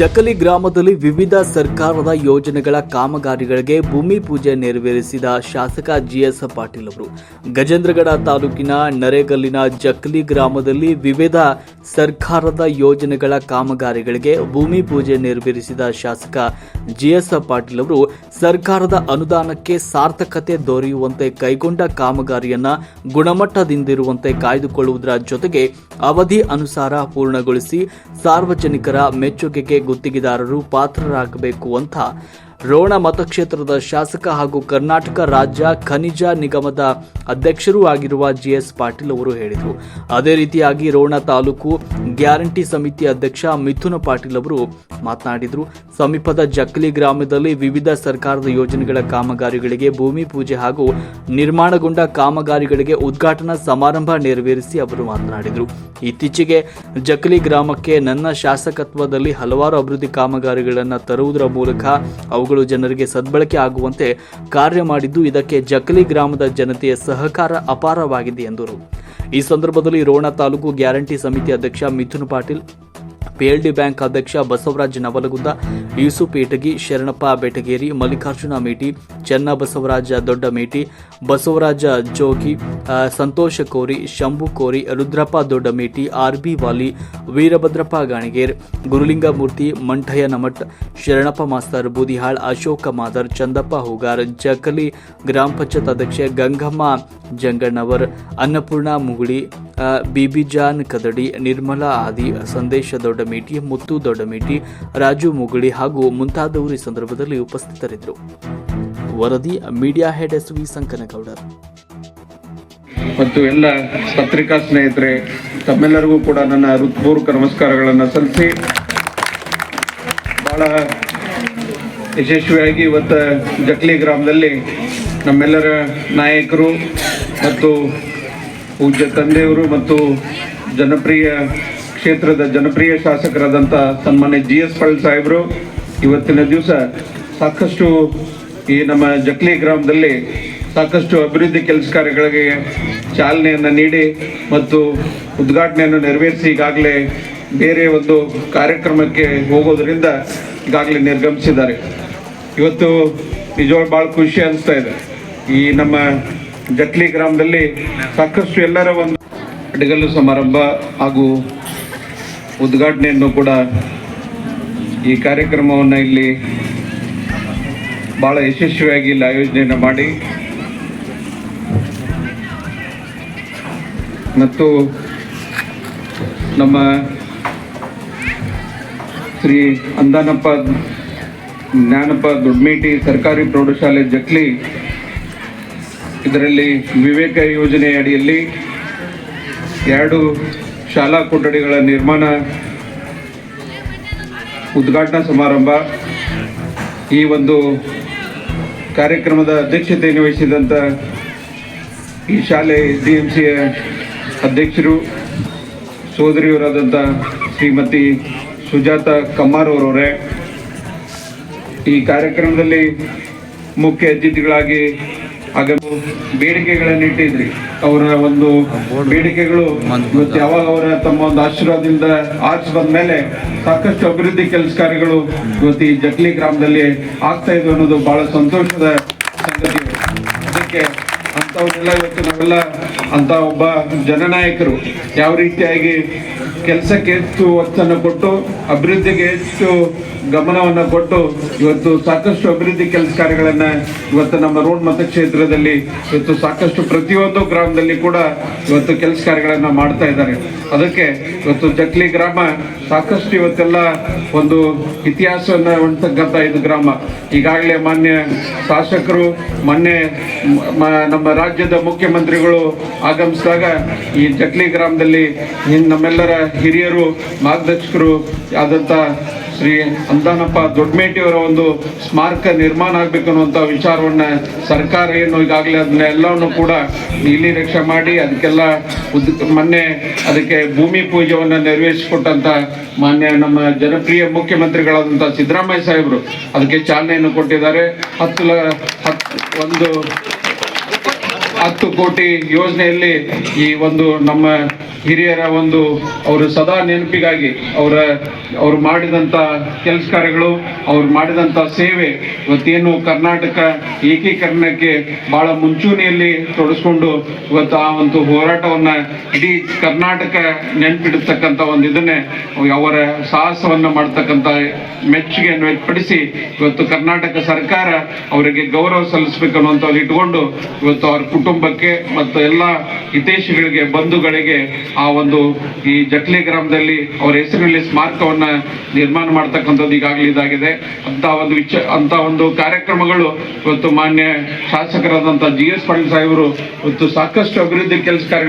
ಜಕಲಿ ಗ್ರಾಮದಲ್ಲಿ ವಿವಿಧ ಸರ್ಕಾರದ ಯೋಜನೆಗಳ ಕಾಮಗಾರಿಗಳಿಗೆ ಭೂಮಿ ಪೂಜೆ ನೆರವೇರಿಸಿದ ಶಾಸಕ ಜಿಎಸ್ ಪಾಟೀಲ್ ಅವರು. ಗಜೇಂದ್ರಗಡ ತಾಲೂಕಿನ ನರೇಗಲ್ಲಿನ ಜಕಲಿ ಗ್ರಾಮದಲ್ಲಿ ವಿವಿಧ ಸರ್ಕಾರದ ಯೋಜನೆಗಳ ಕಾಮಗಾರಿಗಳಿಗೆ ಭೂಮಿ ಪೂಜೆ ನೆರವೇರಿಸಿದ ಶಾಸಕ ಜಿಎಸ್ ಪಾಟೀಲ್ ಅವರು, ಸರ್ಕಾರದ ಅನುದಾನಕ್ಕೆ ಸಾರ್ಥಕತೆ ದೊರೆಯುವಂತೆ ಕೈಗೊಂಡ ಕಾಮಗಾರಿಯನ್ನ ಗುಣಮಟ್ಟದಿಂದಿರುವಂತೆ ಕಾಯ್ದುಕೊಳ್ಳುವುದರ ಜೊತೆಗೆ ಅವಧಿ ಅನುಸಾರ ಪೂರ್ಣಗೊಳಿಸಿ ಸಾರ್ವಜನಿಕರ ಮೆಚ್ಚುಗೆಗೆ ಗುತ್ತಿಗೆದಾರರು ಪಾತ್ರರಾಗಬೇಕು ಅಂತ ರೋಣ ಮತಕ್ಷೇತ್ರದ ಶಾಸಕ ಹಾಗೂ ಕರ್ನಾಟಕ ರಾಜ್ಯ ಖನಿಜ ನಿಗಮದ ಅಧ್ಯಕ್ಷರೂ ಆಗಿರುವ ಜಿಎಸ್ ಪಾಟೀಲ್ ಅವರು ಹೇಳಿದರು. ಅದೇ ರೀತಿಯಾಗಿ ರೋಣ ತಾಲೂಕು ಗ್ಯಾರಂಟಿ ಸಮಿತಿ ಅಧ್ಯಕ್ಷ ಮಿಥುನ ಪಾಟೀಲ್ ಅವರು ಮಾತನಾಡಿದರು. ಸಮೀಪದ ಜಕ್ಲಿ ಗ್ರಾಮದಲ್ಲಿ ವಿವಿಧ ಸರ್ಕಾರದ ಯೋಜನೆಗಳ ಕಾಮಗಾರಿಗಳಿಗೆ ಭೂಮಿ ಪೂಜೆ ಹಾಗೂ ನಿರ್ಮಾಣಗೊಂಡ ಕಾಮಗಾರಿಗಳಿಗೆ ಉದ್ಘಾಟನಾ ಸಮಾರಂಭ ನೆರವೇರಿಸಿ ಅವರು ಮಾತನಾಡಿದರು. ಇತ್ತೀಚೆಗೆ ಜಕ್ಲಿ ಗ್ರಾಮಕ್ಕೆ ನನ್ನ ಶಾಸಕತ್ವದಲ್ಲಿ ಹಲವಾರು ಅಭಿವೃದ್ಧಿ ಕಾಮಗಾರಿಗಳನ್ನು ತರುವುದರ ಮೂಲಕ ಅವುಗಳು ಜನರಿಗೆ ಸದ್ಬಳಕೆ ಆಗುವಂತೆ ಕಾರ್ಯ ಮಾಡಿದ್ದು ಇದಕ್ಕೆ ಜಕಲಿ ಗ್ರಾಮದ ಜನತೆಯ ಸಹಕಾರ ಅಪಾರವಾಗಿದೆ ಎಂದರು. ಈ ಸಂದರ್ಭದಲ್ಲಿ ರೋಣ ತಾಲೂಕು ಗ್ಯಾರಂಟಿ ಸಮಿತಿ ಅಧ್ಯಕ್ಷ ಮಿಥುನ್ ಪಾಟೀಲ್ ಪಿಎಲ್ಡಿ ಬ್ಯಾಂಕ್ ಅಧ್ಯಕ್ಷ ಬಸವರಾಜ್ ನವಲಗುಂದ, ಯೂಸುಫ್ ಇಟಗಿ ಶರಣಪ್ಪ ಬೆಟಗೇರಿ, ಮಲ್ಲಿಕಾರ್ಜುನ ಮೇಟಿ, ಚೆನ್ನ ಬಸವರಾಜ ದೊಡ್ಡ ಮೇಟಿ ಬಸವರಾಜ ಜೋಗಿ ಸಂತೋಷ ಕೋರಿ, ಶಂಭು ಕೋರಿ, ರುದ್ರಪ್ಪ ದೊಡ್ಡ ಮೇಟಿ ಆರ್ ಬಿ ವಾಲಿ, ವೀರಭದ್ರಪ್ಪ ಗಾಣಿಗೇರ್, ಗುರುಲಿಂಗಮೂರ್ತಿ, ಮಂಠಯ್ಯ ನಮಠ್, ಶರಣಪ್ಪ ಮಾಸ್ತರ್ ಬೂದಿಹಾಳ್, ಅಶೋಕ ಮಾದರ್, ಚಂದಪ್ಪ ಹೂಗಾರ್, ಜಕಲಿ ಗ್ರಾಮ ಪಂಚಾಯತ್ ಅಧ್ಯಕ್ಷೆ ಗಂಗಮ್ಮ ಜಂಗಣ್ಣವರ್, ಅನ್ನಪೂರ್ಣ ಮುಗುಳಿ ಬಿಬಿಜಾನ್ ಕದಡಿ, ನಿರ್ಮಲಾ ಆದಿ, ಸಂದೇಶ ದೊಡ್ಡಮೇಟಿ, ಮುತ್ತು ದೊಡ್ಡಮೇಟಿ, ರಾಜು ಮುಗುಳಿ ಹಾಗೂ ಮುಂತಾದವರು ಈ ಸಂದರ್ಭದಲ್ಲಿ ಉಪಸ್ಥಿತರಿದ್ದರು. ವರದಿ media head S V Sankanagoudar ಮತ್ತು ಎಲ್ಲ ಪತ್ರಿಕಾ ಸ್ನೇಹಿತರೆ, ತಮ್ಮೆಲ್ಲರಿಗೂ ಕೂಡ ನನ್ನ ಹೃತ್ಪೂರ್ವಕ ನಮಸ್ಕಾರಗಳನ್ನು ಸಲ್ಲಿಸಿ, ಬಹಳ ಯಶಸ್ವಿಯಾಗಿ ಇವತ್ತು ಜಕ್ಲಿ ಗ್ರಾಮದಲ್ಲಿ ನಮ್ಮೆಲ್ಲರ ನಾಯಕರು ಮತ್ತು ಪೂಜ್ಯ ತಂದೆಯವರು ಮತ್ತು ಜನಪ್ರಿಯ ಕ್ಷೇತ್ರದ ಜನಪ್ರಿಯ ಶಾಸಕರಾದಂಥ ಸನ್ಮಾನ್ಯ ಜಿ ಎಸ್ ಪಳ್ ಸಾಹೇಬರು, ಇವತ್ತಿನ ದಿವಸ ಸಾಕಷ್ಟು ಈ ನಮ್ಮ ಜಕ್ಲಿ ಗ್ರಾಮದಲ್ಲಿ ಸಾಕಷ್ಟು ಅಭಿವೃದ್ಧಿ ಕೆಲಸ ಕಾರ್ಯಗಳಿಗೆ ಚಾಲನೆಯನ್ನು ನೀಡಿ ಮತ್ತು ಉದ್ಘಾಟನೆಯನ್ನು ನೆರವೇರಿಸಿ ಈಗಾಗಲೇ ಬೇರೆ ಒಂದು ಕಾರ್ಯಕ್ರಮಕ್ಕೆ ಹೋಗೋದರಿಂದ ಈಗಾಗಲೇ ನಿರ್ಗಮಿಸಿದ್ದಾರೆ. ಇವತ್ತು ನಿಜವಾಗ್ ಭಾಳ ಖುಷಿ ಅನಿಸ್ತಾ ಇದೆ. ಈ ನಮ್ಮ ಜಟ್ಲಿ ಗ್ರಾಮದಲ್ಲಿ ಸಾಕಷ್ಟು ಎಲ್ಲರ ಒಂದು ಅಡಿಗಲ್ಲು ಸಮಾರಂಭ ಹಾಗೂ ಉದ್ಘಾಟನೆಯನ್ನು ಕೂಡ ಈ ಕಾರ್ಯಕ್ರಮವನ್ನು ಇಲ್ಲಿ ಭಾಳ ಯಶಸ್ವಿಯಾಗಿ ಇಲ್ಲಿ ಆಯೋಜನೆಯನ್ನು ಮಾಡಿ. ಮತ್ತು ನಮ್ಮ ಶ್ರೀ ಅಂದಾನಪ್ಪ, ಜ್ಞಾನಪ್ಪ ದುಡ್ಮೇಟಿ ಸರ್ಕಾರಿ ಪ್ರೌಢಶಾಲೆ ಜಕ್ಲಿ ಇದರಲ್ಲಿ ವಿವೇಕ ಯೋಜನೆ ಅಡಿಯಲ್ಲಿ ಎರಡು ಶಾಲಾ ಕೊಠಡಿಗಳ ನಿರ್ಮಾಣ, ಉದ್ಘಾಟನಾ ಸಮಾರಂಭ, ಈ ಒಂದು ಕಾರ್ಯಕ್ರಮದ ಅಧ್ಯಕ್ಷತೆಯನ್ನು ವಹಿಸಿದಂಥ ಈ ಶಾಲೆ ಡಿ ಎಂ ಸಿಯ ಅಧ್ಯಕ್ಷರು ಸೋದರಿಯವರಾದಂಥ ಶ್ರೀಮತಿ ಸುಜಾತ ಕಮ್ಮಾರ್ ಅವರವರೇ. ಈ ಕಾರ್ಯಕ್ರಮದಲ್ಲಿ ಮುಖ್ಯ ಅತಿಥಿಗಳಾಗಿ ಆಗ ಬೇಡಿಕೆಗಳನ್ನು ಇಟ್ಟಿದ್ರಿ. ಅವರ ಒಂದು ಬೇಡಿಕೆಗಳು ಮತ್ತೆ ಯಾವಾಗ ಅವರ ತಮ್ಮ ಒಂದು ಆಶೀರ್ವಾದದಿಂದ ಆಚೆ ಬಂದ ಮೇಲೆ ಸಾಕಷ್ಟು ಅಭಿವೃದ್ಧಿ ಕೆಲಸ ಕಾರ್ಯಗಳು ಇವತ್ತು ಈ ಗ್ರಾಮದಲ್ಲಿ ಆಗ್ತಾ ಇದೆ ಅನ್ನೋದು ಬಹಳ ಸಂತೋಷದ ಸಂಗತಿ. ಅದಕ್ಕೆ ಅಂಥವನ್ನೆಲ್ಲ ಇವತ್ತು ನಾವೆಲ್ಲ ಅಂತ ಒಬ್ಬ ಜನನಾಯಕರು ಯಾವ ರೀತಿಯಾಗಿ ಕೆಲಸಕ್ಕೆ ಹೆಚ್ಚು ಒತ್ತನ್ನು ಕೊಟ್ಟು, ಅಭಿವೃದ್ಧಿಗೆ ಹೆಚ್ಚು ಗಮನವನ್ನು ಕೊಟ್ಟು ಇವತ್ತು ಸಾಕಷ್ಟು ಅಭಿವೃದ್ಧಿ ಕೆಲಸ ಕಾರ್ಯಗಳನ್ನು ಇವತ್ತು ನಮ್ಮ ರೋಡ್ ಮತಕ್ಷೇತ್ರದಲ್ಲಿ ಇವತ್ತು ಸಾಕಷ್ಟು ಪ್ರತಿಯೊಂದು ಗ್ರಾಮದಲ್ಲಿ ಕೂಡ ಇವತ್ತು ಕೆಲಸ ಕಾರ್ಯಗಳನ್ನ ಮಾಡ್ತಾ ಇದ್ದಾರೆ. ಅದಕ್ಕೆ ಇವತ್ತು ಜಕ್ಲಿ ಗ್ರಾಮ ಸಾಕಷ್ಟು ಇವತ್ತೆಲ್ಲ ಒಂದು ಇತಿಹಾಸವನ್ನ ಹೊಂದತಕ್ಕಂಥ ಇದು ಗ್ರಾಮ. ಈಗಾಗಲೇ ಮಾನ್ಯ ಶಾಸಕರು ಮೊನ್ನೆ ನಮ್ಮ ರಾಜ್ಯದ ಮುಖ್ಯಮಂತ್ರಿಗಳು ಆಗಮಿಸಿದಾಗ ಈ ಜಕ್ಲಿ ಗ್ರಾಮದಲ್ಲಿ ನಮ್ಮೆಲ್ಲರ ಹಿರಿಯರು, ಮಾರ್ಗದರ್ಶಕರು ಆದಂಥ ಶ್ರೀ ಅಂದಾನಪ್ಪ ದೊಡ್ಡಮೇಟಿಯವರ ಒಂದು ಸ್ಮಾರಕ ನಿರ್ಮಾಣ ಆಗ್ಬೇಕು ಅನ್ನುವಂಥ ವಿಚಾರವನ್ನು ಸರ್ಕಾರ ಏನು ಈಗಾಗಲೇ ಅದನ್ನ ಎಲ್ಲವನ್ನು ಕೂಡ ನೀಲಿ ರಕ್ಷೆ ಮಾಡಿ ಅದಕ್ಕೆಲ್ಲ ಉದ್, ಮೊನ್ನೆ ಅದಕ್ಕೆ ಭೂಮಿ ಪೂಜೆಯನ್ನು ನೆರವೇರಿಸಿಕೊಟ್ಟಂತ ಮಾನ್ಯ ನಮ್ಮ ಜನಪ್ರಿಯ ಮುಖ್ಯಮಂತ್ರಿಗಳಾದಂಥ ಸಿದ್ದರಾಮಯ್ಯ ಸಾಹೇಬರು ಅದಕ್ಕೆ ಚಾಲನೆಯನ್ನು ಕೊಟ್ಟಿದ್ದಾರೆ. ಹತ್ತು ಲ ಹತ್ತು ಒಂದು ಹತ್ತು ಕೋಟಿ ಯೋಜನೆಯಲ್ಲಿ ಈ ಒಂದು ನಮ್ಮ ಹಿರಿಯರ ಒಂದು ಅವರು ಸದಾ ನೆನಪಿಗಾಗಿ ಅವರ ಅವ್ರು ಮಾಡಿದಂಥ ಕೆಲಸ ಕಾರ್ಯಗಳು, ಅವ್ರು ಮಾಡಿದಂಥ ಸೇವೆ ಇವತ್ತೇನು ಕರ್ನಾಟಕ ಏಕೀಕರಣಕ್ಕೆ ಬಹಳ ಮುಂಚೂಣಿಯಲ್ಲಿ ತೊಡಸ್ಕೊಂಡು ಇವತ್ತು ಆ ಒಂದು ಹೋರಾಟವನ್ನ ಇಡೀ ಕರ್ನಾಟಕ ನೆನಪಿಡತಕ್ಕಂಥ ಒಂದು ಇದನ್ನೇ ಅವರ ಸಾಹಸವನ್ನ ಮಾಡ್ತಕ್ಕಂಥ ಮೆಚ್ಚುಗೆಯನ್ನು ವ್ಯಕ್ತಪಡಿಸಿ ಇವತ್ತು ಕರ್ನಾಟಕ ಸರ್ಕಾರ ಅವರಿಗೆ ಗೌರವ ಸಲ್ಲಿಸಬೇಕು ಅನ್ನುವಂಥದ್ದು ಇಟ್ಕೊಂಡು ಇವತ್ತು ಅವ್ರ ಕುಟುಂಬಕ್ಕೆ ಮತ್ತು ಎಲ್ಲ ಹಿತೈಷಿಗಳಿಗೆ, ಬಂಧುಗಳಿಗೆ ಆ ಒಂದು ಈ ಜಟ್ಲಿ ಗ್ರಾಮದಲ್ಲಿ ಅವರ ಹೆಸರಿನಲ್ಲಿ ಸ್ಮಾರಕವನ್ನ ನಿರ್ಮಾಣ ಮಾಡ್ತಕ್ಕಂಥದ್ದು ಈಗಾಗಲೇ ಇದಾಗಿದೆ. ಅಂತ ಒಂದು ವಿಚ ಅಂತ ಒಂದು ಕಾರ್ಯಕ್ರಮಗಳು ಇವತ್ತು ಮಾನ್ಯ ಶಾಸಕರಾದಂಥ ಜಿ ಎಸ್ ಪಾಟೀಲ್ ಸಾಹೇಬರು ಇವತ್ತು ಸಾಕಷ್ಟು ಅಭಿವೃದ್ಧಿ ಕೆಲಸ ಕಾರ್ಯ